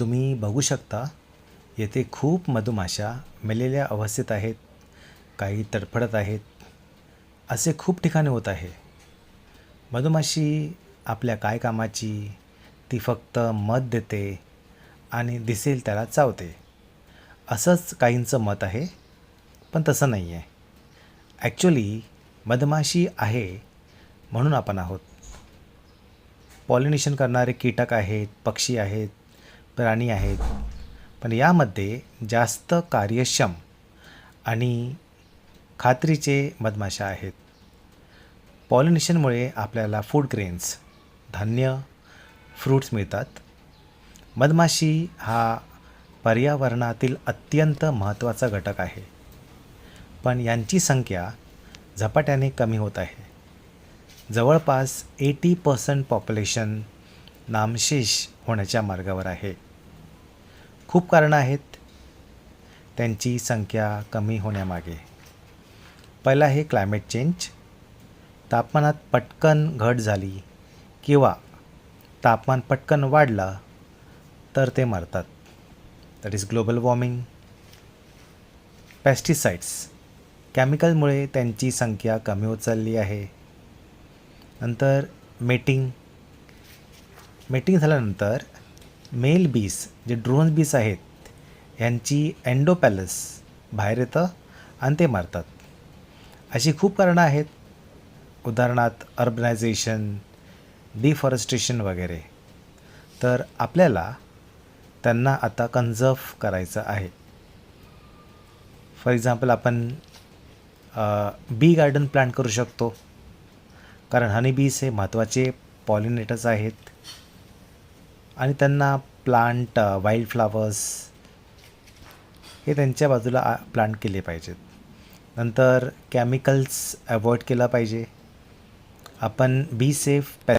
तुम्ही बघू शकता येथे खूप मधुमाशा मेलेल्या अवस्थेत आहेत काही तडफडत आहेत असे खूप ठिकाणी होत आहे. मधुमाशी आपल्या काय कामाची ती फक्त मध देते आणि दिसेल त्याला चावते. असंच काहींचं मत आहे पण तसं नाही आहे ॲक्च्युली मधमाशी आहे म्हणून आपण आहोत. पॉलिनेशन करणारे कीटक आहेत पक्षी आहेत प्राणी आहेत. पण यामध्ये जास्त कार्यक्षम आणि खात्रीचे मधमाशा आहेत. पॉलिनेशनमुळे आपल्याला फूड ग्रेन्स धान्य फ्रूट्स मिळतात. मधमाशी हा पर्यावरणातील अत्यंत महत्त्वाचा घटक आहे. पण यांची संख्या झपाट्याने कमी होत आहे. जवळपास एटी पर्सेंट पॉप्युलेशन नामशेष होण्याच्या मार्गावर आहे. खूप कारणं आहेत. त्यांची संख्या कमी होण्यामागे. पहिला आहे क्लायमेट चेंज तापमानात पटकन घट झाली किंवा तापमान पटकन वाढलं तर ते मरतात. That is global warming pesticides केमिकलमुळे त्यांची संख्या कमी होत चालली आहे. नंतर मेटिंग मेटिंग झाल्यानंतर मेल बीस जे ड्रोन बीस आहेत यांची अँडोपॅलस बाहेर येतं आणि ते मारतात. अशी खूप कारणं आहेत. उदाहरणार्थ अर्बनायझेशन डिफॉरेस्टेशन वगैरे. तर आपल्याला त्यांना आता कन्झर्व करायचं आहे. फॉर एक्झाम्पल आपण बी गार्डन प्लांट करू शकतो. कारण हनी बीस हे महत्त्वाचे पॉलिनेटर्स आहेत. आणि त्यांना प्लांट वाईल्ड फ्लावर्स हे त्यांच्या बाजूला आ प्लांट केले पाहिजेत. नंतर केमिकल्स अवॉइड केलं पाहिजे. आपण बी सेफ पॅ